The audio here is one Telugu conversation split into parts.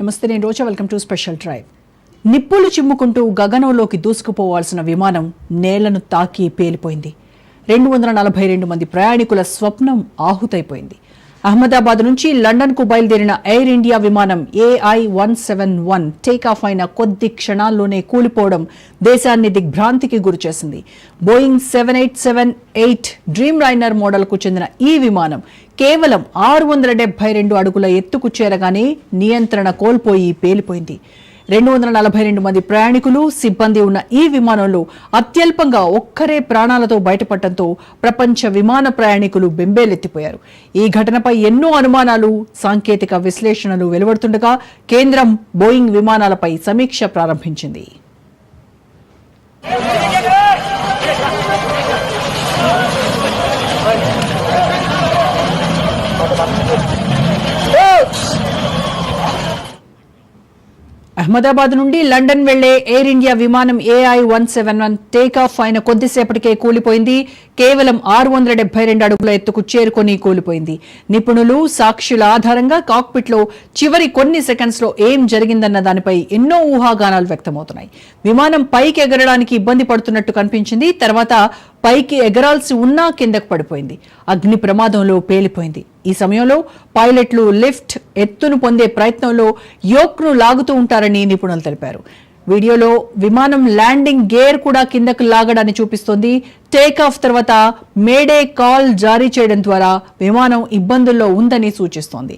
నమస్తే నేను Roja. Welcome to special drive. నిప్పులు చిమ్ముకుంటూ గగనంలోకి దూసుకుపోవాల్సిన విమానం నేలను తాకి పేలిపోయింది. రెండు వందల నలభై రెండు మంది ప్రయాణికుల స్వప్నం ఆహుతైపోయింది. అహ్మదాబాద్ నుంచి లండన్కు బయలుదేరిన ఎయిర్ ఇండియా విమానం AI one seven one takeoff అయిన కొద్ది క్షణాల్లోనే కూలిపోవడం దేశాన్ని దిగ్భ్రాంతికి గురిచేసింది. Boeing seven eight seven eight Dreamliner మోడల్కు చెందిన ఈ విమానం కేవలం ఆరు వందల డెబ్బై రెండు అడుగుల ఎత్తుకు చేరగానే నియంత్రణ కోల్పోయి పేలిపోయింది. రెండు వందల నలభై రెండు మంది ప్రయాణికులు సిబ్బంది ఉన్న ఈ విమానంలో అత్యల్పంగా ఒక్కరే ప్రాణాలతో బయటపడటంతో ప్రపంచ విమాన ప్రయాణికులు బెంబేలెత్తిపోయారు. ఈ ఘటనపై ఎన్నో అనుమానాలు సాంకేతిక విశ్లేషణలు వెలువడుతుండగా కేంద్రం బోయింగ్ విమానాలపై సమీక్ష ప్రారంభించింది. అహ్మదాబాద్ నుండి లండన్ వెళ్ళే ఎయిర్ ఇండియా విమానం AI one seven one takeoff అయిన కొద్దిసేపటికే కూలిపోయింది. కేవలం ఆరు వందల డెబ్బై రెండు అడుగుల ఎత్తుకు చేరుకొని కూలిపోయింది. నిపుణులు సాక్షుల ఆధారంగా కాక్పిట్లో చివరి కొన్ని సెకండ్స్లో ఏం జరిగిందన్న దానిపై ఎన్నో ఊహాగానాలు వ్యక్తమవుతున్నాయి. విమానం పైకి ఎగరడానికి ఇబ్బంది పడుతున్నట్టు కనిపించింది. తర్వాత పైకి ఎగరాల్సి ఉన్నా కిందకు పడిపోయింది. అగ్ని ప్రమాదంలో పేలిపోయింది. ఈ సమయంలో పైలట్లు లిఫ్ట్ ఎత్తును పొందే ప్రయత్నంలో యోక్ను లాగుతూ ఉంటారని నిపుణులు తెలిపారు. వీడియోలో విమానం ల్యాండింగ్ గేర్ కూడా కిందకు లాగడాన్ని చూపిస్తోంది. టేక్ ఆఫ్ తర్వాత మేడే కాల్ జారీ చేయడం ద్వారా విమానం ఇబ్బందుల్లో ఉందని సూచిస్తోంది.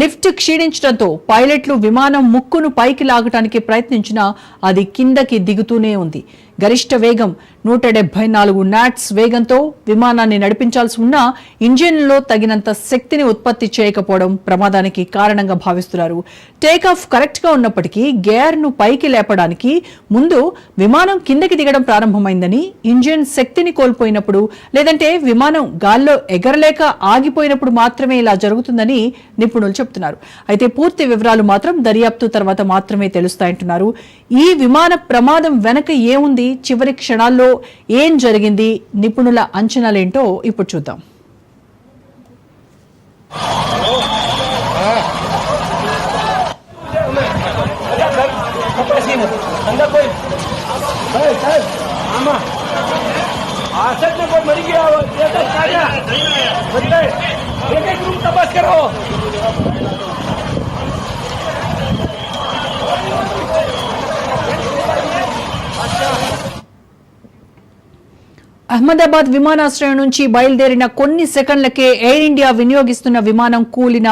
లిఫ్ట్ క్షీణించడంతో పైలట్లు విమానం ముక్కును పైకి లాగటానికి ప్రయత్నించినా అది కిందకి దిగుతూనే ఉంది. గరిష్ట వేగం నూట డెబ్బై నాలుగు నాట్స్ వేగంతో విమానాన్ని నడిపించాల్సి ఉన్నా ఇంజిన్లో తగినంత శక్తిని ఉత్పత్తి చేయకపోవడం ప్రమాదానికి కారణంగా భావిస్తున్నారు. టేకాఫ్ కరెక్ట్గా ఉన్నప్పటికీ గేర్ను పైకి లేపడానికి ముందు విమానం కిందకి దిగడం ప్రారంభమైందని ఇంజిన్ శక్తిని కోల్పోయినప్పుడు లేదంటే విమానం గాల్లో ఎగరలేక ఆగిపోయినప్పుడు మాత్రమే ఇలా జరుగుతుందని నిపుణులు చెబుతున్నారు. అయితే పూర్తి వివరాలు మాత్రం దర్యాప్తు తర్వాత మాత్రమే తెలుస్తాయంటున్నారు. ఈ విమాన ప్రమాదం వెనక ఏముంది? చివరి క్షణాల్లో ఏం జరిగింది? నిపుణుల అంచనాలేంటో ఇప్పుడు చూద్దాం. મરી ગયા હોય. એક એક રૂમ તપાસ કરો. అహ్మదాబాద్ విమానాశ్రయం నుంచి బయలుదేరిన కొన్ని సెకండ్లకే ఎయిర్ ఇండియా వినియోగిస్తున్న విమానం కూలిన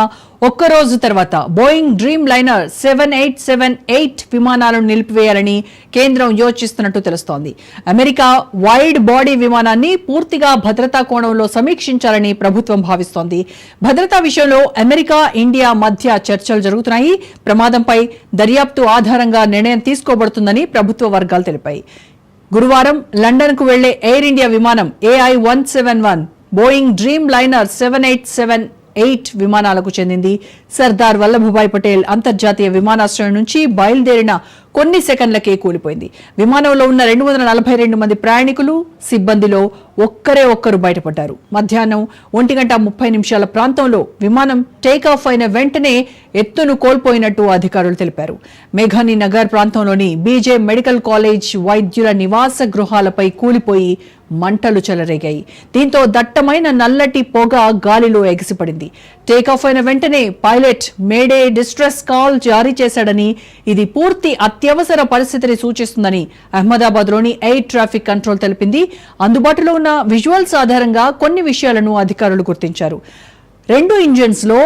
ఒక్క రోజు తర్వాత Boeing Dreamliner seven eight seven eight విమానాలను నిలిపివేయాలని కేంద్రం యోచిస్తున్నట్టు తెలుస్తోంది. అమెరికా వైడ్ బాడీ విమానాన్ని పూర్తిగా భద్రతా కోణంలో సమీక్షించాలని ప్రభుత్వం భావిస్తోంది. భద్రతా విషయంలో అమెరికా ఇండియా మధ్య చర్చలు జరుగుతున్నాయి. ప్రమాదంపై దర్యాప్తు ఆధారంగా నిర్ణయం తీసుకోబడుతుందని ప్రభుత్వ వర్గాలు తెలిపాయి. గురువారం లండన్కు వెళ్ళే ఎయిర్ ఇండియా విమానం AI one seven one Boeing Dreamliner seven eight seven eight విమానాలకు చెందింది. సర్దార్ వల్లభభాయ్ పటేల్ అంతర్జాతీయ విమానాశ్రయం నుంచి బయలుదేరిన కొన్ని సెకండ్లకే కూలిపోయింది. విమానంలో ఉన్న రెండు వందల నలభై రెండు మంది ప్రయాణికులు సిబ్బందిలో ఒక్కరే ఒక్కరు బయటపడ్డారు. మధ్యాహ్నం ఒంటి గంట ముప్పై నిమిషాల ప్రాంతంలో విమానం టేకాఫ్ అయిన వెంటనే ఎత్తును కోల్పోయినట్టు అధికారులు తెలిపారు. మేఘాని నగర్ ప్రాంతంలోని బీజే మెడికల్ కాలేజ్ వైద్యుల నివాస గృహాలపై కూలిపోయి మంటలు చెలరేగాయి. దీంతో దట్టమైన నల్లటి పొగ గాలిలో ఎగిసిపడింది. టేకాఫ్ అయిన వెంటనే పైలట్ మేడే డిస్ట్రెస్ కాల్ జారీ చేశాడని ఇది పూర్తి అత్యవసర పరిస్థితిని సూచిస్తుందని అహ్మదాబాద్లోని ఎయిర్ ట్రాఫిక్ కంట్రోల్ తెలిపింది. అందుబాటులో ఉన్న విజువల్స్ ఆధారంగా కొన్ని విషయాలను అధికారులు గుర్తించారు. రెండు ఇంజిన్స్లో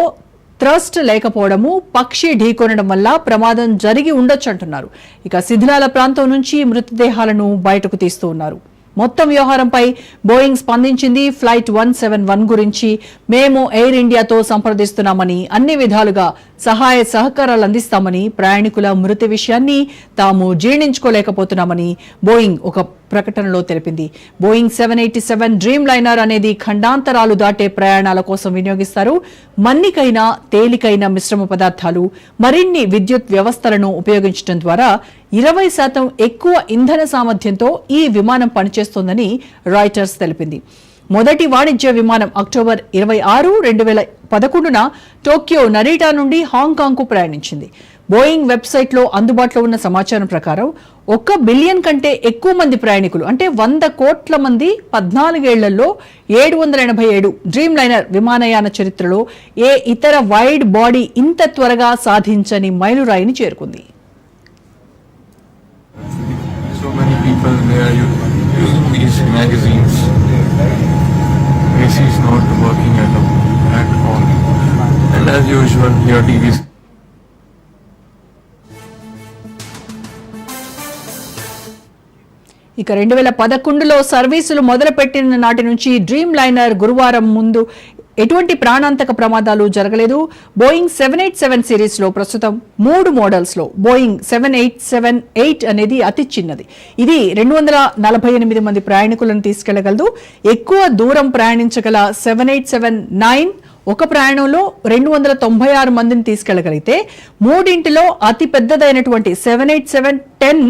ట్రస్ట్ థ్రస్ట్ లేకపోవడము పక్షి ఢీకొనడం వల్ల ప్రమాదం జరిగి ఉండొచ్చంటున్నారు ఇక శిథిలాల ప్రాంతం నుంచి మృతదేహాలను బయటకు తీస్తూ ఉన్నారు. మొత్తం వ్యవహారంపై బోయింగ్ స్పందించింది ఫ్లైట్ వన్ సెవెన్ వన్ గురించి. మేము ఎయిర్ ఇండియాతో సంప్రదిస్తున్నామని అన్ని విధాలుగా సహాయ సహకారాలు అందిస్తామని ప్రయాణికుల మృతి విషయాన్ని తాము జీర్ణించుకోలేకపోతున్నామని బోయింగ్ ఒక ప్రకటనలో తెలిపింది. Boeing seven eighty seven Dreamliner అనేది ఖండాంతరాలు దాటే ప్రయాణాల కోసం వినియోగిస్తారు. మన్నికైన తేలికైన మిశ్రమ పదార్థాలు మరిన్ని విద్యుత్ వ్యవస్థలను ఉపయోగించడం ద్వారా ఇరవై శాతం ఎక్కువ ఇంధన సామర్థ్యంతో ఈ విమానం పనిచేస్తోందని రాయిటర్స్ తెలిపింది. మొదటి వాణిజ్య విమానం అక్టోబర్ ఇరవై ఆరు రెండు వేల పదకొండున టోక్యో నరీటా నుండి హాంకాంగ్కు ప్రయాణించింది. బోయింగ్ వెబ్సైట్లో అందుబాటులో ఉన్న సమాచారం ప్రకారం ఒక్క బిలియన్ కంటే ఎక్కువ మంది ప్రయాణికులు అంటే వంద కోట్ల మంది పద్నాలుగేళ్ళలో ఏడు వందల ఎనభై ఏడు డ్రీమ్ లైనర్ విమానయాన చరిత్రలో ఏ ఇతర వైడ్ బాడీ ఇంత త్వరగా సాధించని మైలురాయిని చేరుకుంది. So many people they are ఇక రెండు వేల పదకొండులో సర్వీసులు మొదలుపెట్టిన నాటి నుంచి డ్రీమ్ లైనర్ గురువారం ముందు ఎటువంటి ప్రాణాంతక ప్రమాదాలు జరగలేదు. బోయింగ్ సెవెన్ ఎయిట్ సెవెన్ సిరీస్లో ప్రస్తుతం మూడు మోడల్స్లో Boeing seven eight seven eight అనేది అతి చిన్నది. ఇది రెండు వందల నలభై ఎనిమిది మంది ప్రయాణికులను తీసుకెళ్ళగలదు. ఎక్కువ దూరం ప్రయాణించగల సెవెన్ ఎయిట్ సెవెన్ నైన్ ఒక ప్రయాణంలో రెండు వందల తొంభై ఆరు మందిని తీసుకెళ్ళగలిగితే మూడింటిలో అతి పెద్దదైనటువంటి సెవెన్ ఎయిట్ సెవెన్ టెన్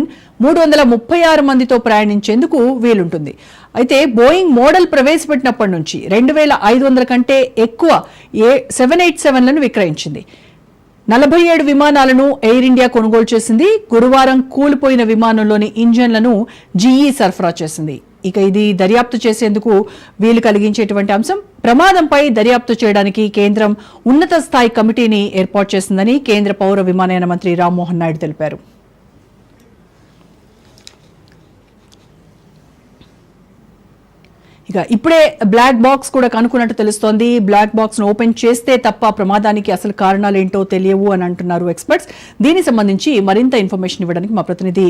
మూడు వందల ముప్పై ఆరు మందితో ప్రయాణించేందుకు వీలుంటుంది. అయితే బోయింగ్ మోడల్ ప్రవేశపెట్టినప్పటి నుంచి రెండు వేల ఐదు వందల కంటే ఎక్కువ ఏ సెవెన్ ఎయిట్ సెవెన్లను విక్రయించింది. నలభై ఏడు విమానాలను ఎయిర్ ఇండియా కొనుగోలు చేసింది. గురువారం కూలిపోయిన విమానంలోని ఇంజన్లను జీఈ సరఫరా చేసింది. ఇక ఇది దర్యాప్తు చేసేందుకు వీలు కలిగించేటువంటి అంశం. ప్రమాదంపై దర్యాప్తు చేయడానికి కేంద్రం ఉన్నత స్థాయి కమిటీని ఏర్పాటు చేసిందని కేంద్ర పౌర విమానయాన మంత్రి రామ్మోహన్ నాయుడు తెలిపారు. ఇక. ఇప్పుడే బ్లాక్ బాక్స్ కూడా కనుక్కున్నట్టు తెలుస్తోంది. బ్లాక్ బాక్స్ను ఓపెన్ చేస్తే తప్ప ప్రమాదానికి అసలు కారణాలు ఏంటో తెలియవు అని అంటున్నారు ఎక్స్పర్ట్స్. దీనికి సంబంధించి మరింత ఇన్ఫర్మేషన్ ఇవ్వడానికి మా ప్రతినిధి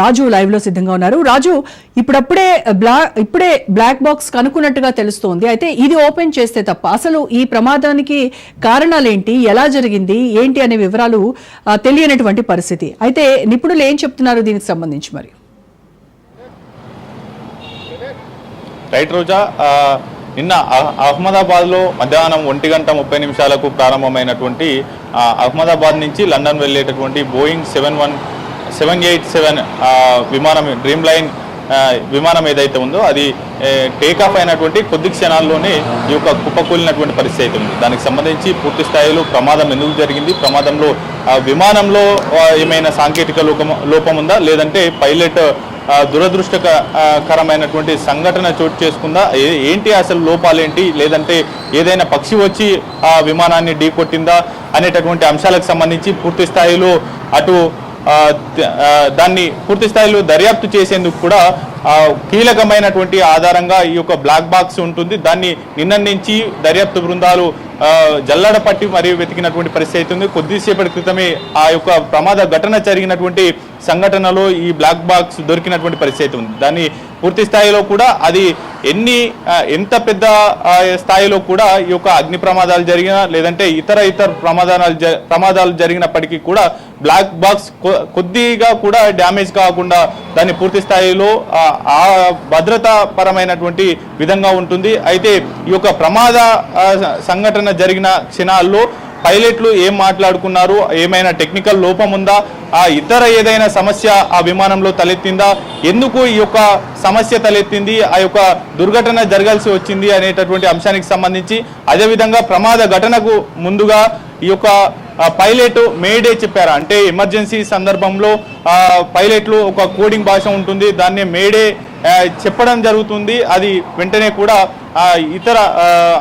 రాజు లైవ్లో సిద్ధంగా ఉన్నారు. రాజు ఇప్పుడప్పుడే బ్లా ఇప్పుడే బ్లాక్ బాక్స్ కనుక్కున్నట్టుగా తెలుస్తోంది. అయితే ఇది ఓపెన్ చేస్తే తప్ప అసలు ఈ ప్రమాదానికి కారణాలు ఏంటి ఎలా జరిగింది? ఏంటి అనే వివరాలు తెలియనటువంటి పరిస్థితి. అయితే నిపుణులు ఏం చెప్తున్నారు దీనికి సంబంధించి మరి? రైట్ రోజా నిన్న అహ్- అహ్మదాబాద్లో మధ్యాహ్నం ఒంటి గంట ముప్పై నిమిషాలకు ప్రారంభమైనటువంటి అహ్మదాబాద్ నుంచి లండన్ వెళ్ళేటటువంటి Boeing seven one seven eight seven విమానం డ్రీమ్ లైన్ విమానం ఏదైతే ఉందో అది టేక్ ఆఫ్ అయినటువంటి కొద్ది క్షణాల్లోనే ఈ యొక్క కుప్పకూలినటువంటి పరిస్థితి అయితే ఉంది. దానికి సంబంధించి పూర్తి స్థాయిలో ప్రమాదం ఎందుకు జరిగింది? ప్రమాదంలో విమానంలో ఏమైనా సాంకేతిక లోపం లోపం ఉందా? లేదంటే పైలట్ దురదృష్టకరమైనటువంటి సంఘటన చోటు చేసుకుందా? ఏంటి అసలు లోపాలేంటి? లేదంటే ఏదైనా పక్షి వచ్చి ఆ విమానాన్ని ఢీకొట్టిందా అనేటటువంటి అంశాలకు సంబంధించి పూర్తి స్థాయిలో అటు దాన్ని పూర్తి స్థాయిలో దర్యాప్తు చేసేందుకు కూడా కీలకమైనటువంటి ఆధారంగా ఈ యొక్క బ్లాక్ బాక్స్ ఉంటుంది. దాన్ని నిన్న నుంచి దర్యాప్తు బృందాలు జల్లడ పట్టి మరియు వెతికినటువంటి పరిస్థితి ఉంది. కొద్దిసేపటి క్రితమే ఆ యొక్క ప్రమాద ఘటన జరిగినటువంటి సంఘటనలో ఈ బ్లాక్ బాక్స్ దొరికినటువంటి పరిస్థితి ఉంది. దాన్ని పూర్తి స్థాయిలో కూడా అది ఎన్ని ఎంత పెద్ద స్థాయిలో కూడా ఈ యొక్క అగ్ని ప్రమాదాలు జరిగినా లేదంటే ఇతర ఇతర ప్రమాదాలు ప్రమాదాలు జరిగినప్పటికీ కూడా బ్లాక్ బాక్స్ కొద్దిగా కూడా డ్యామేజ్ కాకుండా దాన్ని పూర్తి స్థాయిలో ఆ, భద్రతాపరమైనటువంటి విధంగా ఉంటుంది. అయితే ఈ యొక్క ప్రమాద సంఘటన జరిగిన క్షణాల్లో పైలట్లు ఏం మాట్లాడుకున్నారు? ఏమైనా టెక్నికల్ లోపం ఉందా? ఆ ఇతర ఏదైనా సమస్య ఆ విమానంలో తలెత్తిందా? ఎందుకు ఈ యొక్క సమస్య తలెత్తింది? ఆ యొక్క దుర్ఘటన జరగాల్సి వచ్చింది అనేటటువంటి అంశానికి సంబంధించి అదేవిధంగా ప్రమాద ఘటనకు ముందుగా ఈ యొక్క పైలట్ మేడే చెప్పారు. అంటే ఎమర్జెన్సీ సందర్భంలో పైలట్లు ఒక కోడింగ్ భాష ఉంటుంది. దాన్ని మేడే చెప్పడం జరుగుతుంది. అది వెంటనే కూడా ఇతర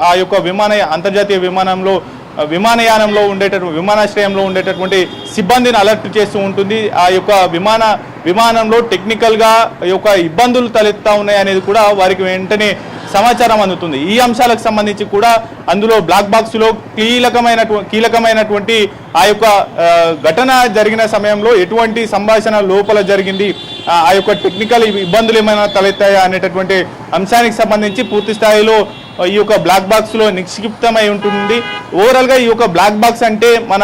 ఆ, యొక్క విమాన అంతర్జాతీయ విమానంలో విమానయానంలో ఉండేటటువంటి విమానాశ్రయంలో ఉండేటటువంటి సిబ్బందిని అలర్ట్ చేస్తూ ఉంటుంది. ఆ యొక్క విమాన విమానంలో టెక్నికల్గా యొక్క ఇబ్బందులు తలెత్తా ఉన్నాయి అనేది కూడా వారికి వెంటనే సమాచారం అందుతుంది. ఈ అంశాలకు సంబంధించి కూడా అందులో బ్లాక్ బాక్స్లో కీలకమైనటువంటి కీలకమైనటువంటి ఆ యొక్క ఘటన జరిగిన సమయంలో ఎటువంటి సంభాషణ లోపల జరిగింది? ఆ ఆ యొక్క టెక్నికల్ ఇబ్బందులు ఏమైనా తలెత్తాయా అనేటటువంటి అంశానికి సంబంధించి పూర్తి స్థాయిలో ఈ యొక్క బ్లాక్ బాక్స్లో నిక్షిప్తమై ఉంటుంది. ఓవరాల్గా ఈ యొక్క బ్లాక్ బాక్స్ అంటే మన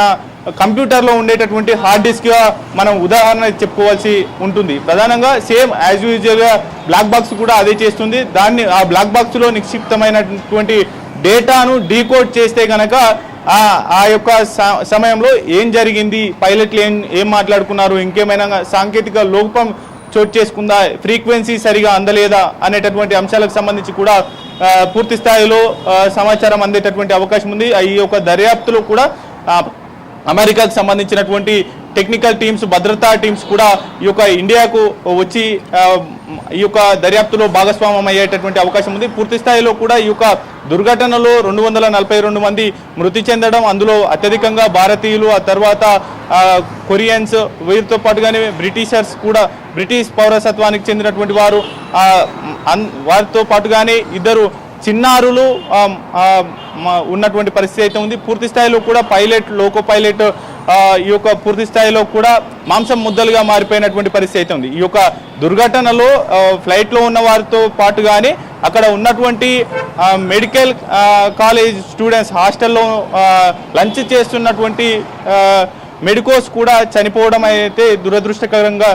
కంప్యూటర్లో ఉండేటటువంటి హార్డ్ డిస్క్గా మనం ఉదాహరణ చెప్పుకోవాల్సి ఉంటుంది. ప్రధానంగా సేమ్ యాజ్ యూజువల్గా బ్లాక్ బాక్స్ కూడా అదే చేస్తుంది. దాన్ని ఆ బ్లాక్ బాక్స్లో నిక్షిప్తమైనటువంటి డేటాను డీకోడ్ చేస్తే కనుక ఆ యొక్క సమయంలో ఏం జరిగింది పైలట్లు ఏం ఏం మాట్లాడుకున్నారు ఇంకేమైనా సాంకేతిక లోపం చోటు చేసుకుందా ఫ్రీక్వెన్సీ సరిగా అందలేదా అనేటటువంటి అంశాలకు సంబంధించి కూడా పూర్తి స్థాయిలో సమాచారం అందేటటువంటి అవకాశం ఉంది. ఈ యొక్క దర్యాప్తులో కూడా అమెరికాకు సంబంధించినటువంటి టెక్నికల్ టీమ్స్ భద్రతా టీమ్స్ కూడా ఈ యొక్క ఇండియాకు వచ్చి ఈ యొక్క దర్యాప్తులో భాగస్వామ్యం అయ్యేటటువంటి అవకాశం ఉంది. పూర్తి స్థాయిలో కూడా ఈ యొక్క దుర్ఘటనలో రెండు వందల నలభై రెండు మంది మృతి చెందడం అందులో అత్యధికంగా భారతీయులు ఆ తర్వాత కొరియన్స్ వీరితో పాటుగానే బ్రిటిషర్స్ కూడా బ్రిటిష్ పౌరసత్వానికి చెందినటువంటి వారు అన్- వారితో పాటుగానే ఇద్దరు చిన్నారులు ఉన్నటువంటి పరిస్థితి అయితే ఉంది. పూర్తి స్థాయిలో కూడా పైలట్ లోకో పైలట్ ఈ యొక్క పూర్తి స్థాయిలో కూడా మాంసం ముద్దలుగా మారిపోయినటువంటి పరిస్థితి అయితే ఉంది. ఈ యొక్క దుర్ఘటనలో ఫ్లైట్లో ఉన్న వారితో పాటుగానే అక్కడ ఉన్నటువంటి మెడికల్ కాలేజ్ స్టూడెంట్స్ హాస్టల్లో లంచ్ చేస్తున్నటువంటి మెడికోస్ కూడా చనిపోవడం అయితే దురదృష్టకరంగా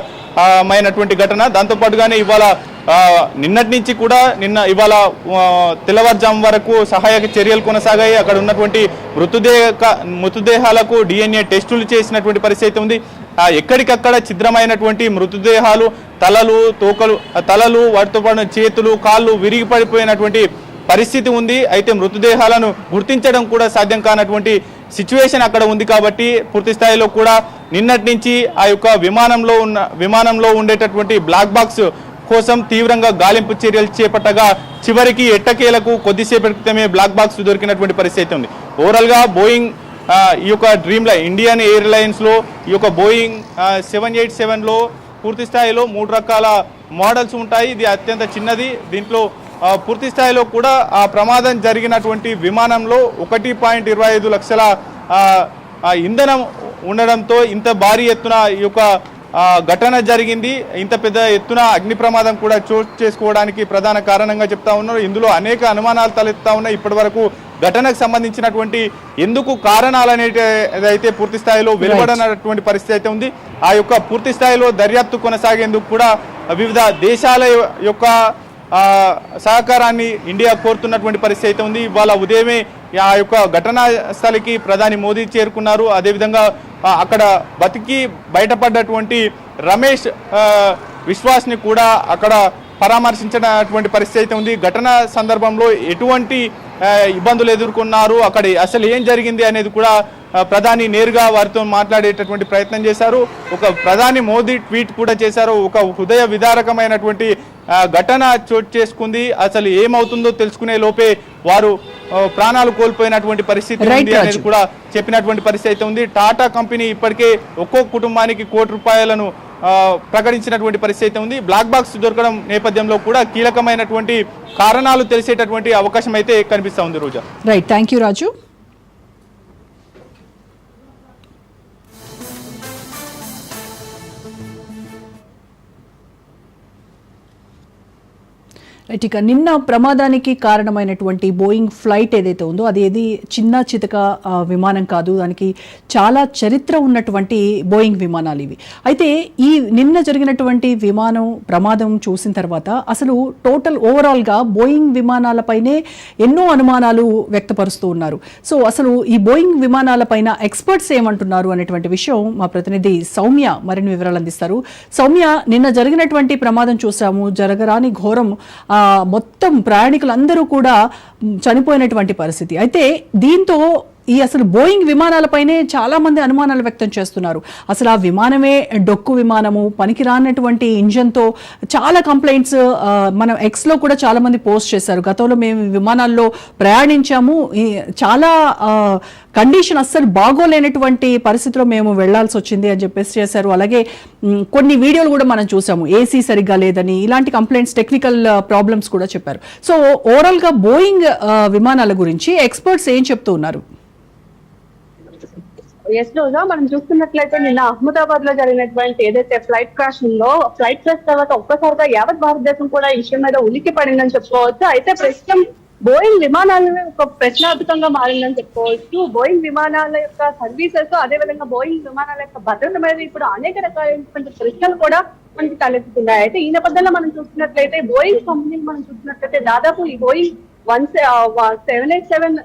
మైనటువంటి ఘటన. దాంతోపాటుగానే ఇవాళ నిన్నటి నుంచి కూడా నిన్న ఇవాళ తెల్లవారుజాము వరకు సహాయక చర్యలు కొనసాగాయి. అక్కడ ఉన్నటువంటి మృతదేహ మృతదేహాలకు డిఎన్ఏ టెస్టులు చేసినటువంటి పరిస్థితి ఉంది. ఎక్కడికక్కడ ఛిద్రమైనటువంటి మృతదేహాలు తలలు తోకలు తలలు వాటితో పాటు చేతులు కాళ్ళు విరిగి పడిపోయినటువంటి పరిస్థితి ఉంది. అయితే మృతదేహాలను గుర్తించడం కూడా సాధ్యం కానటువంటి సిచ్యువేషన్ అక్కడ ఉంది కాబట్టి పూర్తి స్థాయిలో కూడా నిన్నటి నుంచి ఆ యొక్క విమానంలో ఉన్న విమానంలో ఉండేటటువంటి బ్లాక్ బాక్స్ కోసం తీవ్రంగా గాలింపు చర్యలు చేపట్టగా చివరికి ఎట్టకేలకు కొద్దిసేపటి క్రితమే బ్లాక్ బాక్స్ దొరికినటువంటి పరిస్థితి ఉంది. ఓవరాల్గా బోయింగ్ ఈ యొక్క డ్రీమ్ లైన్ ఇండియన్ ఎయిర్లైన్స్లో ఈ యొక్క బోయింగ్ సెవెన్ ఎయిట్ సెవెన్లో పూర్తి స్థాయిలో మూడు రకాల మోడల్స్ ఉంటాయి. ఇది అత్యంత చిన్నది. దీంట్లో పూర్తి స్థాయిలో కూడా ఆ ప్రమాదం జరిగినటువంటి విమానంలో ఒకటి పాయింట్ ఇరవై ఐదు లక్షల ఇంధనం ఉండడంతో ఇంత భారీ ఎత్తున ఈ యొక్క ఘటన జరిగింది. ఇంత పెద్ద ఎత్తున అగ్ని ప్రమాదం కూడా చోటు చేసుకోవడానికి ప్రధాన కారణంగా చెప్తా ఉన్నారు. ఇందులో అనేక అనుమానాలు తలెత్తా ఉన్నాయి. ఇప్పటి వరకు ఘటనకు సంబంధించినటువంటి ఎందుకు కారణాలు అయితే పూర్తి స్థాయిలో వెలువడనటువంటి పరిస్థితి అయితే ఉంది. ఆ యొక్క పూర్తి స్థాయిలో దర్యాప్తు కొనసాగేందుకు కూడా వివిధ దేశాల యొక్క సహకారాన్ని ఇండియా కోరుతున్నటువంటి పరిస్థితి అయితే ఉంది. ఇవాళ ఉదయమే ఆ యొక్క ఘటనా స్థలికి ప్రధాని మోదీ చేరుకున్నారు. అదేవిధంగా అక్కడ బతికి బయటపడ్డటువంటి రమేష్ విశ్వాస్ని కూడా అక్కడ పరామర్శించినటువంటి పరిస్థితి అయితే ఉంది. ఘటన సందర్భంలో ఎటువంటి ఇబ్బందులు ఎదుర్కొన్నారు. అక్కడ అసలు ఏం జరిగింది అనేది కూడా ప్రధాని నేరుగా వారితో మాట్లాడేటటువంటి ప్రయత్నం చేశారు. ఒక ప్రధాని మోదీ ట్వీట్ కూడా చేశారు. ఒక హృదయ విదారకమైనటువంటి ఘటన చోటు చేసుకుంది. అసలు ఏమవుతుందో తెలుసుకునే లోపే వారు ప్రాణాలు కోల్పోయినటువంటి పరిస్థితి ఉంది అనేది. కూడా చెప్పినటువంటి పరిస్థితి అయితే ఉంది. టాటా కంపెనీ ఇప్పటికే ఒక్కో కుటుంబానికి కోటి రూపాయలను ప్రకటించినటువంటి పరిస్థితి అయితే ఉంది. బ్లాక్ బాక్స్ దొరకడం నేపథ్యంలో కూడా కీలకమైనటువంటి కారణాలు తెలిసేటటువంటి అవకాశం అయితే కనిపిస్తా ఉంది Roja. Right thank you Raju. ఇక నిన్న ప్రమాదానికి కారణమైనటువంటి బోయింగ్ ఫ్లైట్ ఏదైతే ఉందో అది ఏది చిన్న చితక విమానం కాదు. దానికి చాలా చరిత్ర ఉన్నటువంటి బోయింగ్ విమానాలు ఇవి. అయితే ఈ నిన్న జరిగినటువంటి విమానం ప్రమాదం చూసిన తర్వాత అసలు టోటల్ ఓవరాల్గా బోయింగ్ విమానాలపైనే ఎన్నో అనుమానాలు వ్యక్తపరుస్తూ ఉన్నారు. సో అసలు ఈ బోయింగ్ విమానాలపైన ఎక్స్పర్ట్స్ ఏమంటున్నారు అనేటువంటి విషయం మా ప్రతినిధి సౌమ్య మరిన్ని వివరాలు అందిస్తారు. సౌమ్య నిన్న జరిగినటువంటి ప్రమాదం చూసాము జరగరాని ఘోరం ఆ, మొత్తం ప్రయాణికులందరూ కూడా చనిపోయినటువంటి పరిస్థితి. అయితే దీంతో ఈ అసలు బోయింగ్ విమానాలపైనే చాలామంది అనుమానాలు వ్యక్తం చేస్తున్నారు. అసలు ఆ విమానమే డొక్కు విమానము పనికిరానటువంటి ఇంజన్తో చాలా కంప్లైంట్స్ మనం ఎక్స్లో కూడా చాలామంది పోస్ట్ చేశారు. గతంలో మేము విమానాల్లో ప్రయాణించాము. ఈ చాలా కండిషన్ అస్సలు బాగోలేనటువంటి పరిస్థితిలో మేము వెళ్ళాల్సి వచ్చింది అని చెప్పేసి చేశారు. అలాగే కొన్ని వీడియోలు కూడా మనం చూసాము. ఏసీ సరిగ్గా లేదని ఇలాంటి కంప్లైంట్స్ టెక్నికల్ ప్రాబ్లమ్స్ కూడా చెప్పారు. సో ఓవరాల్గా బోయింగ్ విమానాల గురించి ఎక్స్పర్ట్స్ ఏం చెప్తూ ఉన్నారు? ఎస్ రోజా మనం చూస్తున్నట్లయితే నిన్న అహ్మదాబాద్లో జరిగినటువంటి ఏదైతే ఫ్లైట్ క్రాష్ ఉందో ఫ్లైట్ క్రాష్ తర్వాత ఒక్కసారిగా యావత్ భారతదేశం కూడా ఈ విషయం మీద ఉలిక్కి పడిందని చెప్పుకోవచ్చు. అయితే ప్రస్తుతం బోయింగ్ విమానాలనే ఒక ప్రశ్నార్థకంగా మారిందని చెప్పుకోవచ్చు. బోయింగ్ విమానాల యొక్క సర్వీసెస్ అదే విధంగా బోయింగ్ విమానాల యొక్క భద్రత మీద ఇప్పుడు అనేక రకాలైనటువంటి ప్రశ్నలు కూడా మనకి తలెత్తుతున్నాయి. అయితే ఈ నేపథ్యంలో మనం చూస్తున్నట్లయితే బోయింగ్ కంపెనీని మనం చూస్తున్నట్లయితే దాదాపు ఈ Boeing one seven eight seven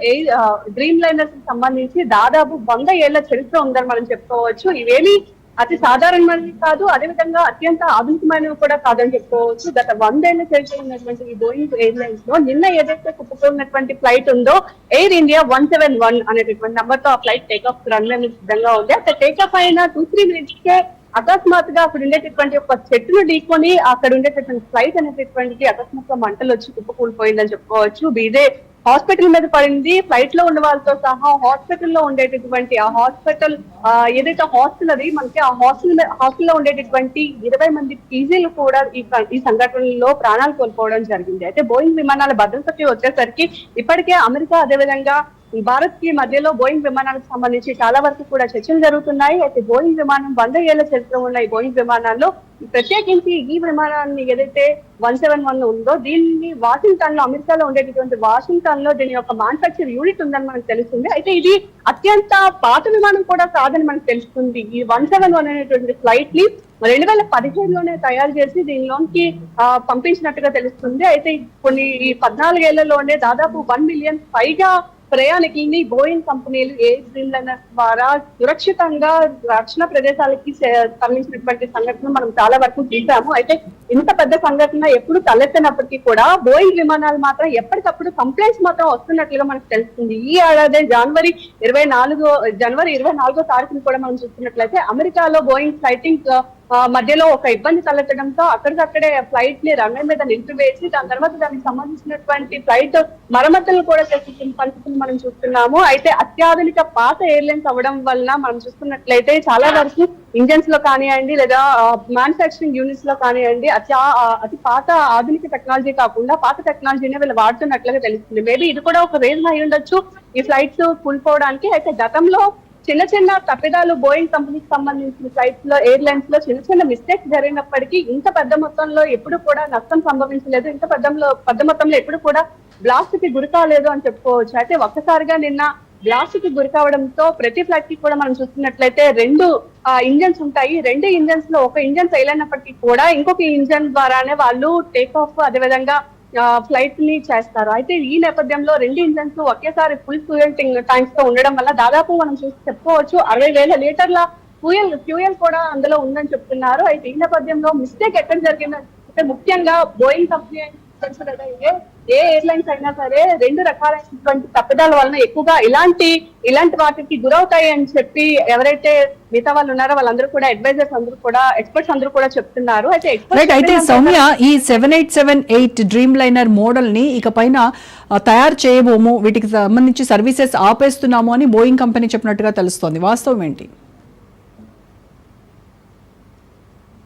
dream లైనర్స్కి సంబంధించి దాదాపు వంద ఏళ్ళ చరిత్ర ఉందని మనం చెప్పుకోవచ్చు. ఇవేమి అతి సాధారణమైనవి కాదు అదేవిధంగా అత్యంత ఆధునికమైనవి కూడా కాదని చెప్పుకోవచ్చు. గత వందేళ్ళ చరిత్ర ఉన్నటువంటి ఈ బోయింగ్ ఎయిర్లైన్స్లో నిన్న ఏదైతే కుప్పకున్నటువంటి ఫ్లైట్ ఉందో Air India one seven one అనేటటువంటి నంబర్తో ఆ ఫ్లైట్ టేక్ ఆఫ్ రన్ అనేది సిద్ధంగా ఉంది. అక్కడ టేక్ ఆఫ్ అయిన టూ త్రీ మినిట్స్ కే అకస్మాత్తుగా అక్కడ ఉండేటటువంటి ఒక చెట్టును ఢీకొని అక్కడ ఉండేటటువంటి ఫ్లైట్ అనేటటువంటి అకస్మాత్తుగా మంటలు వచ్చి కుప్పకూలిపోయిందని చెప్పుకోవచ్చు. ఇదే హాస్పిటల్ మీద పడింది. ఫ్లైట్లో ఉన్న వాళ్ళతో సహా హాస్పిటల్లో ఉండేటటువంటి ఆ హాస్పిటల్ ఆ, ఏదైతే హాస్టల్ అది మనకి ఆ హాస్టల్ హాస్టల్లో ఉండేటటువంటి ఇరవై మంది పీజీలు కూడా ఈ ఈ సంఘటనలో ప్రాణాలు కోల్పోవడం జరిగింది. అయితే బోయింగ్ విమానాల భద్రతకి వచ్చేసరికి ఇప్పటికే అమెరికా అదేవిధంగా భారత్కి మధ్యలో బోయింగ్ విమానాలకు సంబంధించి చాలా వరకు కూడా చర్చలు జరుగుతున్నాయి. అయితే బోయింగ్ విమానం వంద ఏళ్ళ చరిత్ర ఉన్న ఈ బోయింగ్ విమానాల్లో ప్రత్యేకించి ఈ విమానాన్ని ఏదైతే వన్ సెవెన్ వన్ ఉందో దీన్ని వాషింగ్టన్లో అమెరికాలో ఉండేటటువంటి వాషింగ్టన్లో దీని యొక్క మ్యానుఫాక్చర్ యూనిట్ ఉందని మనకు తెలుస్తుంది. అయితే ఇది అత్యంత పాత విమానం కూడా కాదని మనకు తెలుస్తుంది. ఈ వన్ సెవెన్ వన్ అనేటువంటి ఫ్లైట్ని రెండు వేల పదిహేడులోనే తయారు చేసి దీనిలోకి ఆ, పంపించినట్టుగా తెలుస్తుంది. అయితే కొన్ని ఈ పద్నాలుగేళ్ళలోనే దాదాపు వన్ మిలియన్ పైగా ప్రయాణికుల్ని బోయింగ్ కంపెనీలు ఎయిర్ ద్వారా సురక్షితంగా రక్షణ ప్రదేశాలకి తరలించినటువంటి సంఘటన మనం చాలా వరకు చూసాము. అయితే ఇంత పెద్ద సంఘటన ఎప్పుడు తలెత్తినప్పటికీ కూడా బోయింగ్ విమానాలు మాత్రం ఎప్పటికప్పుడు కంప్లైంట్స్ మాత్రం వస్తున్నట్లుగా మనకు తెలుస్తుంది. ఈ ఏడాది జనవరి ఇరవై నాలుగో జనవరి ఇరవై నాలుగో తారీఖును కూడా మనం చూస్తున్నట్లయితే అమెరికాలో బోయింగ్ ఫ్లైటింగ్ మధ్యలో ఒక ఇబ్బంది తలెత్తడంతో అక్కడికక్కడే ఫ్లైట్ని రన్వే మీద నిలిపివేసి దాని తర్వాత దానికి సంబంధించినటువంటి ఫ్లైట్ మరమ్మతులు కూడా చేసిన పరిస్థితిని మనం చూస్తున్నాము. అయితే అత్యాధునిక పాత ఎయిర్లైన్స్ అవ్వడం వలన మనం చూస్తున్నట్లయితే చాలా వరకు ఇంజన్స్లో కానివ్వండి లేదా మ్యానుఫాక్చరింగ్ యూనిట్స్లో కానివ్వండి అతి అతి పాత ఆధునిక టెక్నాలజీ కాకుండా పాత టెక్నాలజీని వీళ్ళు వాడుతున్నట్లుగా తెలుస్తుంది. మేబీ ఇది కూడా ఒక రీజన్ అయి ఉండొచ్చు ఈ ఫ్లైట్స్ కూలిపోవడానికి అయితే గతంలో చిన్న చిన్న తప్పిదాలు బోయింగ్ కంపెనీకి సంబంధించిన ఫ్లైట్స్లో ఎయిర్లైన్స్లో చిన్న చిన్న మిస్టేక్స్ జరిగినప్పటికీ ఇంత పెద్ద మొత్తంలో ఎప్పుడు కూడా నష్టం సంభవించలేదు. ఇంత పెద్దంలో పెద్ద మొత్తంలో ఎప్పుడు కూడా బ్లాస్ట్కి గురి కాలేదు అని చెప్పుకోవచ్చు. అయితే ఒక్కసారిగా నిన్న బ్లాస్ట్కి గురి కావడంతో ప్రతి ఫ్లైట్కి కూడా మనం చూస్తున్నట్లయితే రెండు ఇంజన్స్ ఉంటాయి. రెండు ఇంజన్స్లో ఒక ఇంజన్ ఫెయిల్ అయినప్పటికీ కూడా ఇంకొక ఇంజన్ ద్వారానే వాళ్ళు టేక్ ఆఫ్ అదేవిధంగా ఫ్లైట్ని చేస్తారు. అయితే ఈ నేపథ్యంలో రెండు ఇంజన్స్ ఒకేసారి ఫుల్ ఫ్యూయల్ ట్యాంక్స్తో ఉండడం వల్ల దాదాపు మనం చూసి చెప్పుకోవచ్చు అరవై వేల లీటర్ల ఫ్యూయల్ ఫ్యూయల్ కూడా అందులో ఉందని చెప్తున్నారు. అయితే ఈ నేపథ్యంలో మిస్టేక్ ఎక్కడ జరిగిందంటే ముఖ్యంగా బోయింగ్ కంపెనీ తెలుసు కదా ఏ ఎయిర్లైన్స్ అయినా సరే రెండు రకాలైనటువంటి తప్పిదాల వలన ఎక్కువగా ఇలాంటి ఇలాంటి వాటికి గురవుతాయి అని చెప్పి ఎవరైతే మిగతా వాళ్ళు ఉన్నారో వాళ్ళందరూ కూడా అడ్వైజర్స్ అందరూ కూడా ఎక్స్పర్ట్స్ అందరూ కూడా చెప్తున్నారు. అయితే రైట్ అయితే సౌమ్య ఈ seven eight seven eight Dreamliner మోడల్ని ఇక పైన తయారు చేయబోము వీటికి సంబంధించి సర్వీసెస్ ఆపేస్తున్నాము అని బోయింగ్ కంపెనీ చెప్పినట్టుగా తెలుస్తోంది. వాస్తవం ఏంటి?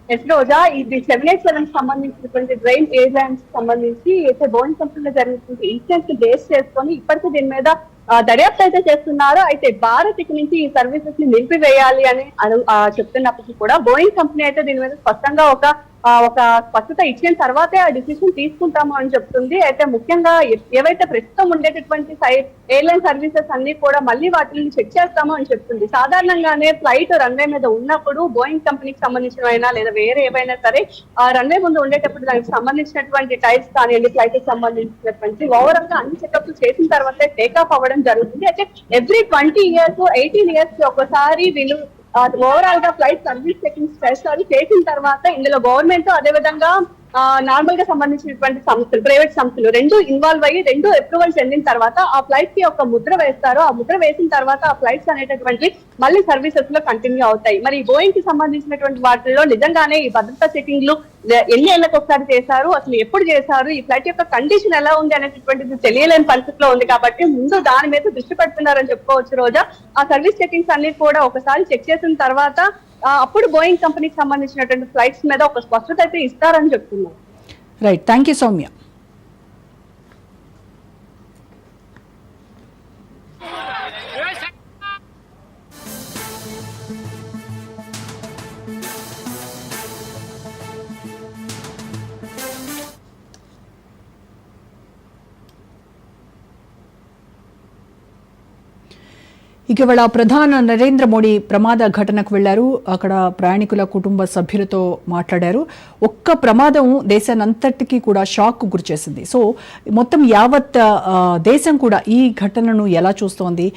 ఎస్ రోజా ఇది సెవెన్ ఎయిట్ సెవెన్ సంబంధించినటువంటి డ్రైన్ ఎయిర్లైన్స్ సంబంధించి అయితే బోయింగ్ కంపెనీలో జరిగినటువంటి ఇన్సిడెంట్ బేస్ చేసుకొని ఇప్పటికీ దీని మీద దర్యాప్తు అయితే చేస్తున్నారు. అయితే భారత్ ఇక నుంచి ఈ సర్వీసెస్ని నిలిపివేయాలి అని చెప్తున్నప్పటికీ కూడా బోయింగ్ కంపెనీ అయితే దీని మీద స్పష్టంగా ఒక ఒక స్పష్టత ఇచ్చిన తర్వాతే ఆ డిసిషన్ తీసుకుంటాము అని చెప్తుంది. అయితే ముఖ్యంగా ఏవైతే ప్రస్తుతం ఉండేటటువంటి ఎయిర్లైన్ సర్వీసెస్ అన్ని కూడా మళ్ళీ వాటిని చెక్ చేస్తాము అని చెప్తుంది. సాధారణంగానే ఫ్లైట్ రన్వే మీద ఉన్నప్పుడు బోయింగ్ కంపెనీకి సంబంధించినవైనా లేదా వేరే ఏవైనా సరే ఆ రన్వే ముందు ఉండేటప్పుడు దానికి సంబంధించినటువంటి టైర్స్ కానివ్వండి ఫ్లైట్కి సంబంధించినటువంటి ఓవరాల్గా అన్ని చెకప్స్ చేసిన తర్వాతే టేక్ ఆఫ్ అవ్వడం జరుగుతుంది. అయితే every twenty years eighteen years ఒకసారి వీళ్ళు ఓవరాల్గా ఫ్లైట్ సర్వీస్ చెకింగ్స్ చేస్తారు చేసిన తర్వాత ఇందులో గవర్నమెంట్ అదే విధంగా నార్మల్గా సంబంధించినటువంటి సంస్థలు ప్రైవేట్ సంస్థలు రెండు ఇన్వాల్వ్ అయ్యి రెండు అప్రూవల్ చెందిన తర్వాత ఆ ఫ్లైట్కి ఒక ముద్ర వేస్తారు. ఆ ముద్ర వేసిన తర్వాత ఆ ఫ్లైట్స్ అనేటటువంటి మళ్ళీ సర్వీసెస్లో కంటిన్యూ అవుతాయి. మరి బోయింగ్కి సంబంధించినటువంటి వాటిలో నిజంగానే ఈ భద్రతా చెకింగ్లు ఎన్ని ఏళ్ళకి ఒకసారి చేశారు? అసలు ఎప్పుడు చేశారు? ఈ ఫ్లైట్ యొక్క కండిషన్ ఎలా ఉంది అనేటటువంటిది తెలియలేని పరిస్థితిలో ఉంది కాబట్టి ముందు దాని మీద దృష్టి పెడుతున్నారని చెప్పుకోవచ్చు రోజా. ఆ సర్వీస్ చెకింగ్స్ అన్ని కూడా ఒకసారి చెక్ చేసిన తర్వాత అప్పుడు బోయింగ్ కంపెనీకి సంబంధించినటువంటి ఫ్లైట్స్ మీద ఒక స్పష్టత అయితే ఇస్తారని చెప్తున్నారు. రైట్ థ్యాంక్ యూ సౌమ్య ఇక ఇవాళ ప్రధాన నరేంద్ర మోడీ ప్రమాద ఘటనకు వెళ్ళారు. అక్కడ ప్రయాణికుల కుటుంబ సభ్యులతో మాట్లాడారు. ఒక్క ప్రమాదం దేశానంతటికీ కూడా షాక్ గురిచేసింది సో మొత్తం యావత్ దేశం కూడా ఈ ఘటనను ఎలా చూస్తోంది?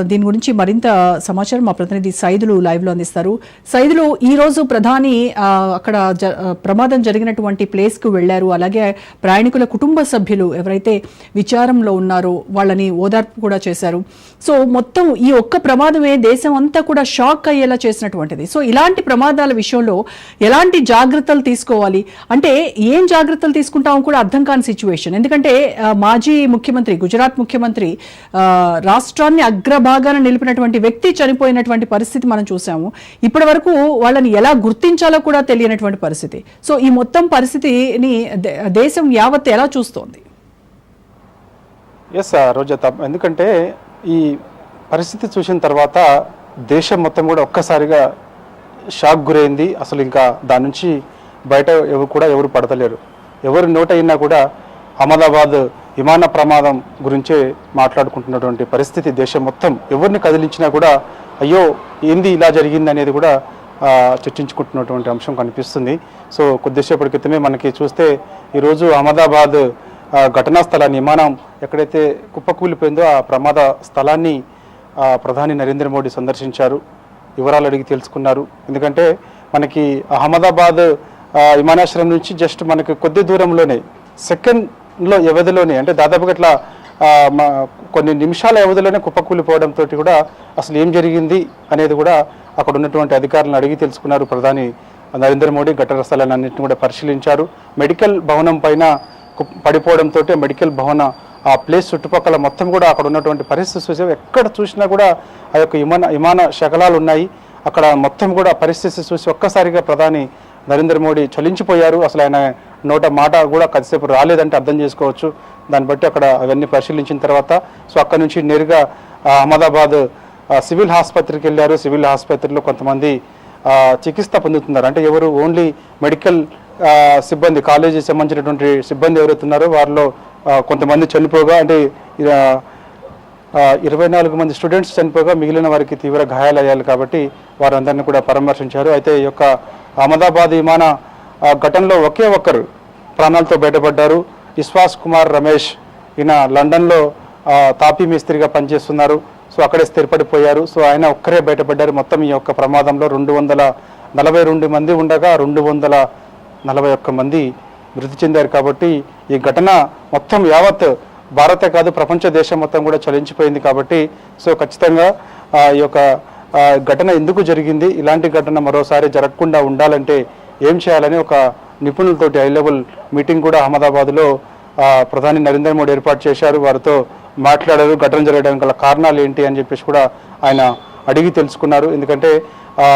దీని గురించి మరింత సమాచారం మా ప్రతినిధి సైదులు లైవ్లో అందిస్తారు. సైదులు ఈ రోజు ప్రధాని అక్కడ జ- ప్రమాదం జరిగినటువంటి ప్లేస్కు వెళ్ళారు అలాగే ప్రయాణికుల కుటుంబ సభ్యులు ఎవరైతే విచారంలో ఉన్నారో వాళ్ళని ఓదార్పు కూడా చేశారు. సో మొత్తం ఈ ఒక్క ప్రమాదమే దేశం అంతా కూడా షాక్ అయ్యేలా చేసినటువంటిది. సో ఇలాంటి ప్రమాదాల విషయంలో ఎలాంటి జాగ్రత్తలు తీసుకోవాలి? అంటే ఏం జాగ్రత్తలు తీసుకుంటామో కూడా అర్థం కాని సిచ్యువేషన్. ఎందుకంటే మాజీ ముఖ్యమంత్రి గుజరాత్ ముఖ్యమంత్రి రాష్ట్రాన్ని అగ్ర అగ్రభాగాన నిలిపినటువంటి వ్యక్తి చనిపోయినటువంటి పరిస్థితి మనం చూసాము ఇప్పటి వరకు వాళ్ళని ఎలా గుర్తించాలో కూడా తెలియనటువంటి పరిస్థితి. సో ఈ మొత్తం పరిస్థితిని దేశం యావత్ ఎలా చూస్తోంది? ఎస్ రోజా తప్ప ఎందుకంటే ఈ పరిస్థితి చూసిన తర్వాత దేశం మొత్తం కూడా ఒక్కసారిగా షాక్ గురైంది. అసలు ఇంకా దాని నుంచి బయట ఎవరు కూడా ఎవరు పడతలేరు. ఎవరు నోట అయినా కూడా అహ్మదాబాద్ విమాన ప్రమాదం గురించే మాట్లాడుకుంటున్నటువంటి పరిస్థితి దేశం మొత్తం ఎవరిని కదిలించినా కూడా అయ్యో ఏంది ఇలా జరిగింది అనేది కూడా చర్చించుకుంటున్నటువంటి అంశం కనిపిస్తుంది. సో కొద్దిసేపటి క్రితమే మనకి చూస్తే ఈరోజు అహ్మదాబాద్ ఘటనా స్థలాన్ని విమానం ఎక్కడైతే కుప్పకూలిపోయిందో ఆ ప్రమాద స్థలాన్ని ప్రధాని నరేంద్ర మోడీ సందర్శించారు. వివరాలు అడిగి తెలుసుకున్నారు. ఎందుకంటే మనకి అహ్మదాబాద్ విమానాశ్రయం నుంచి జస్ట్ మనకి కొద్ది దూరంలోనే సెకండ్ సెకండ్లో వ్యవధిలోనే అంటే దాదాపుగా ఇట్లా మా- కొన్ని నిమిషాల వ్యవధిలోనే కుప్పకూలిపోవడంతో కూడా అసలు ఏం జరిగింది అనేది కూడా అక్కడ ఉన్నటువంటి అధికారులను అడిగి తెలుసుకున్నారు ప్రధాని నరేంద్ర మోడీ ఘటన స్థలాలన్నింటినీ కూడా పరిశీలించారు. మెడికల్ భవనం పైన పడిపోవడంతో మెడికల్ భవన ఆ ప్లేస్ చుట్టుపక్కల మొత్తం కూడా అక్కడ ఉన్నటువంటి పరిస్థితి చూసి. ఎక్కడ చూసినా కూడా ఆ యొక్క విమాన విమాన శకలాలు ఉన్నాయి. అక్కడ మొత్తం కూడా పరిస్థితి చూసి ఒక్కసారిగా ప్రధాని నరేంద్ర మోడీ చలించిపోయారు. అసలు ఆయన నోట మాట కూడా కొద్దిసేపు రాలేదంటే అర్థం చేసుకోవచ్చు. దాన్ని బట్టి అక్కడ అవన్నీ పరిశీలించిన తర్వాత సో అక్కడ నుంచి నేరుగా అహ్మదాబాద్ సివిల్ ఆసుపత్రికి వెళ్ళారు. సివిల్ ఆసుపత్రిలో కొంతమంది చికిత్స పొందుతున్నారు. అంటే ఎవరు ఓన్లీ మెడికల్ సిబ్బంది కాలేజీ సంబంధించినటువంటి సిబ్బంది ఎవరైతున్నారో వారిలో కొంతమంది చనిపోగా అంటే ఇరవై నాలుగు మంది స్టూడెంట్స్ చనిపోగా మిగిలిన వారికి తీవ్ర గాయాలయ్యాలి కాబట్టి వారందరినీ కూడా పరామర్శించారు. అయితే ఈ యొక్క అహ్మదాబాద్ విమాన ఆ, ఘటనలో ఒకే ఒక్కరు ప్రాణాలతో బయటపడ్డారు. విశ్వాస్ కుమార్ రమేష్ ఈయన లండన్లో ఆ, తాపీ మేస్త్రిగా పనిచేస్తున్నారు. సో అక్కడే స్థిరపడిపోయారు. సో ఆయన ఒక్కరే బయటపడ్డారు. మొత్తం ఈ యొక్క ప్రమాదంలో రెండు వందల నలభై రెండు మంది ఉండగా రెండు వందల నలభై ఒక్క మంది మృతి చెందారు కాబట్టి ఈ ఘటన మొత్తం యావత్ భారతే కాదు ప్రపంచ దేశం మొత్తం కూడా చలించిపోయింది కాబట్టి సో ఖచ్చితంగా ఈ యొక్క ఘటన ఎందుకు జరిగింది? ఇలాంటి ఘటన మరోసారి జరగకుండా ఉండాలంటే ఏం చేయాలని ఒక నిపుణులతోటి హై లెవెల్ మీటింగ్ కూడా అహ్మదాబాద్లో ప్రధాని నరేంద్ర మోడీ ఏర్పాటు చేశారు. వారితో మాట్లాడారు. ఘటన జరగడానికి గల కారణాలు ఏంటి అని చెప్పేసి కూడా ఆయన అడిగి తెలుసుకున్నారు. ఎందుకంటే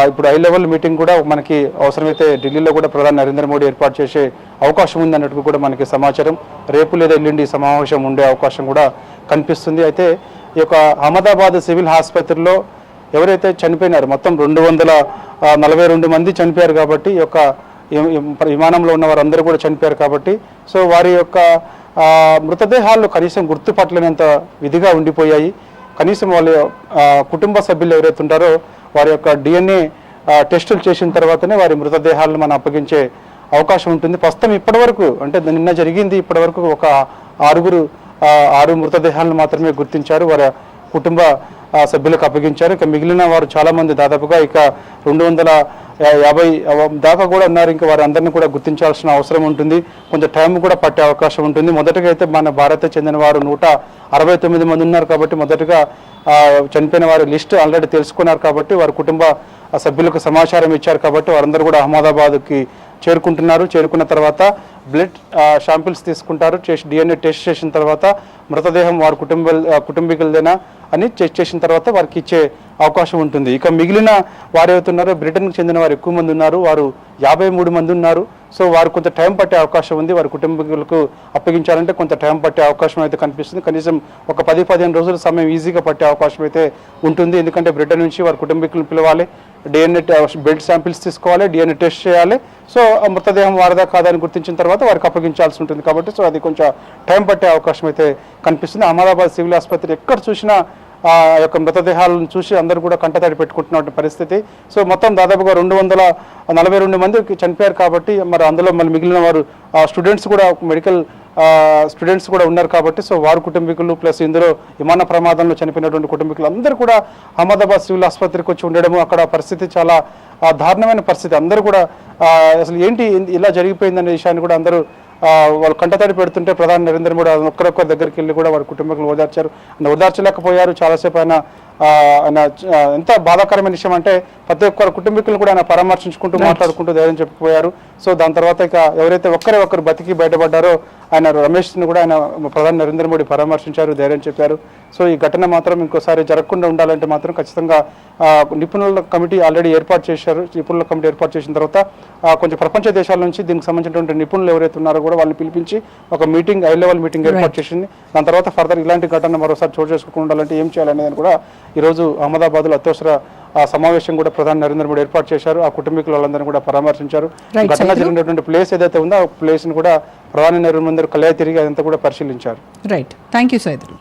ఇప్పుడు హై లెవెల్ మీటింగ్ కూడా మనకి అవసరమైతే ఢిల్లీలో కూడా ప్రధాని నరేంద్ర మోడీ ఏర్పాటు చేసే అవకాశం ఉంది అన్నట్టు కూడా మనకి సమాచారం. రేపు లేదా ఎల్లుండి సమావేశం ఉండే అవకాశం కూడా కనిపిస్తుంది. అయితే ఈ యొక్క అహ్మదాబాద్ సివిల్ ఆసుపత్రిలో ఎవరైతే చనిపోయినారు మొత్తం రెండు వందల నలభై రెండు మంది చనిపోయారు కాబట్టి యొక్క విమానంలో ఉన్న వారందరూ కూడా చనిపోయారు కాబట్టి సో వారి యొక్క మృతదేహాలు కనీసం గుర్తుపట్టలేనంత విధిగా ఉండిపోయాయి. కనీసం వాళ్ళ కుటుంబ సభ్యులు ఎవరైతే ఉంటారో వారి యొక్క డిఎన్ఏ టెస్టులు చేసిన తర్వాతనే వారి మృతదేహాలను మనం అప్పగించే అవకాశం ఉంటుంది. ప్రస్తుతం ఇప్పటివరకు అంటే నిన్న జరిగింది ఇప్పటివరకు ఒక ఆరుగురు ఆరు మృతదేహాలను మాత్రమే గుర్తించారు. వారి కుటుంబ సభ్యులకు అప్పగించారు. ఇక మిగిలిన వారు చాలా మంది దాదాపుగా ఇక రెండు వందల యాభై దాకా కూడా ఉన్నారు. ఇంకా వారి అందరినీ కూడా గుర్తించాల్సిన అవసరం ఉంటుంది. కొంచెం టైం కూడా పట్టే అవకాశం ఉంటుంది. మొదటగా అయితే మన భారత చెందిన వారు నూట అరవై తొమ్మిది మంది ఉన్నారు కాబట్టి మొదటగా చనిపోయిన వారి లిస్ట్ ఆల్రెడీ తెలుసుకున్నారు కాబట్టి వారి కుటుంబ సభ్యులకు సమాచారం ఇచ్చారు కాబట్టి వారందరూ కూడా అహ్మదాబాద్కి చేరుకుంటున్నారు. చేరుకున్న తర్వాత బ్లడ్ షాంపిల్స్ తీసుకుంటారు. చేసి డిఎన్ఏ టెస్ట్ చేసిన తర్వాత మృతదేహం వారి కుటుంబ కుటుంబీకులదేనా అని చెక్ చేసిన తర్వాత వారికి ఇచ్చే అవకాశం ఉంటుంది. ఇక మిగిలిన వారు ఏవైతున్నారో బ్రిటన్కి చెందిన వారు ఎక్కువ మంది ఉన్నారు. వారు యాభై మూడు మంది ఉన్నారు. సో వారు కొంత టైం పట్టే అవకాశం ఉంది. వారి కుటుంబీకులకు అప్పగించాలంటే కొంత టైం పట్టే అవకాశం అయితే కనిపిస్తుంది. కనీసం ఒక పది పదిహేను రోజుల సమయం ఈజీగా పట్టే అవకాశం అయితే ఉంటుంది. ఎందుకంటే బ్రిటన్ నుంచి వారి కుటుంబీకులను పిలవాలి. డిఎన్ఏ బ్లడ్ శాంపిల్స్ తీసుకోవాలి. డిఎన్ఏ టెస్ట్ చేయాలి. సో మృతదేహం వారదా కాదని గుర్తించిన తర్వాత వారికి అప్పగించాల్సి ఉంటుంది. కాబట్టి సో అది కొంచెం టైం పట్టే అవకాశం అయితే కనిపిస్తుంది. అహ్మదాబాద్ సివిల్ ఆసుపత్రి ఎక్కడ చూసినా ఆ యొక్క మృతదేహాలను చూసి అందరూ కూడా కంటతడి పెట్టుకుంటున్న పరిస్థితి. సో మొత్తం దాదాపుగా రెండు వందల నలభై రెండు మంది చనిపోయారు కాబట్టి మరి అందులో మళ్ళీ మిగిలిన వారు స్టూడెంట్స్ కూడా మెడికల్ స్టూడెంట్స్ కూడా ఉన్నారు కాబట్టి సో వారు కుటుంబీకులు ప్లస్ ఇందులో విమాన ప్రమాదంలో చనిపోయినటువంటి కుటుంబీకులు అందరూ కూడా అహ్మదాబాద్ సివిల్ ఆసుపత్రికి వచ్చి ఉండడము అక్కడ పరిస్థితి చాలా దారుణమైన పరిస్థితి. అందరూ కూడా అసలు ఏంటి ఇలా జరిగిపోయిందనే విషయాన్ని కూడా అందరూ వాళ్ళు కంటతడి పెడుతుంటే ప్రధాని నరేంద్ర మోడీ ఒక్కరొక్కరి దగ్గరికి వెళ్ళి కూడా వారి కుటుంబీకులు ఓదార్చారు. ఓదార్చలేకపోయారు. చాలాసేపు ఆయన ఎంత బాధాకరమైన విషయం అంటే ప్రతి ఒక్కరు కుటుంబీకులు కూడా ఆయన పరామర్శించుకుంటూ మాట్లాడుకుంటూ ధైర్యం చెప్పిపోయారు సో దాని తర్వాత ఇక ఎవరైతే ఒక్కరే ఒక్కరు బతికి బయటపడ్డారో ఆయన రమేష్ని కూడా ఆయన ప్రధాని నరేంద్ర మోడీ పరామర్శించారు ధైర్యం చెప్పారు. సో ఈ ఘటన మాత్రం ఇంకోసారి జరగకుండా ఉండాలంటే మాత్రం ఖచ్చితంగా నిపుణుల కమిటీ ఆల్రెడీ ఏర్పాటు చేశారు. నిపుణుల కమిటీ ఏర్పాటు చేసిన తర్వాత కొంచెం ప్రపంచ దేశాల నుంచి దీనికి సంబంధించినటువంటి నిపుణులు ఎవరైతే ఉన్నారో కూడా వాళ్ళని పిలిపించి ఒక మీటింగ్ హై లెవెల్ మీటింగ్ ఏర్పాటు చేసింది. దాని తర్వాత ఫర్దర్ ఇలాంటి ఘటన మరోసారి చోటు చేసుకోకుండా ఉండాలంటే ఏం చేయాలనేది కూడా ఈరోజు అహ్మదాబాద్లో అత్యవసర ఆ సమావేశం కూడా ప్రధాని నరేంద్ర మోడీ ఏర్పాటు చేశారు. ఆ కుటుంబీకులు వాళ్ళందరినీ కూడా పరామర్శించారు. ఘటన. జరిగినటువంటి ప్లేస్ ఏదైతే ఉందో ఆ ప్లేస్ని కూడా ప్రధాని నరేంద్ర మోదీ కళ్యాణ తిరిగి అదంతా కూడా పరిశీలించారు. రైట్ థ్యాంక్ యూ సైదులు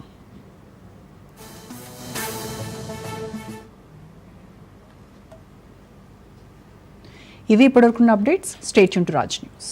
ఇవి ఇప్పటివరకున్న updates. State to Raj news